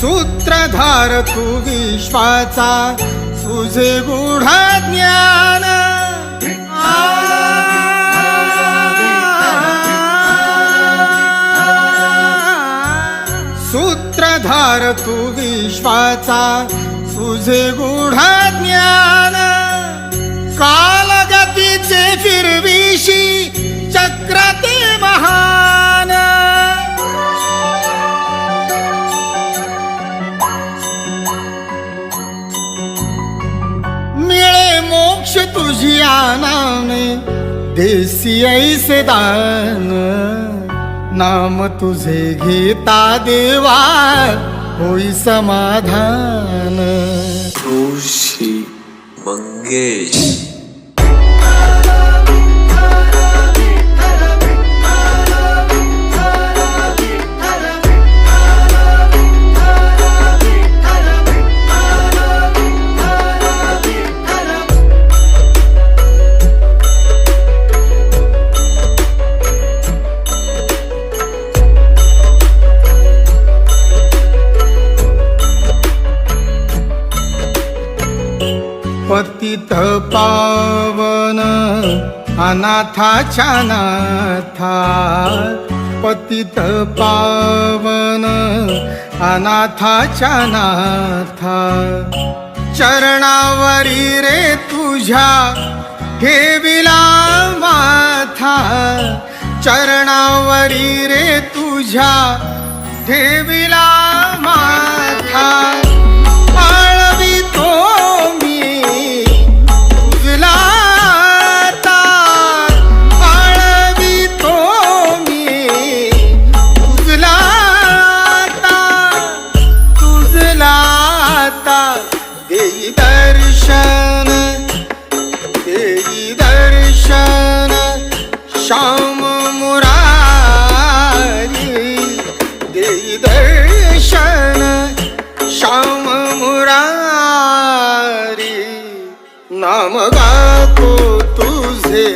सूत्रधार तू विश्वाचा तुझे गुढा ज्ञान. सूत्रधार तू विश्वाचा तुझे गुढा ज्ञान. श तुझी आनाने देसी ऐसे दान. नाम तुझे घेता देवा होई समाधान. ऋषी मंगेश. पतित पावन अनाथाच्या नाथा पतित पावन अनाथाच्या नाथा चरणावरी रे तुझ्या ठेविला माथा. चरणावरी रे तुझ्या ठेविला माथा. मुरारी नाम गातो तुझे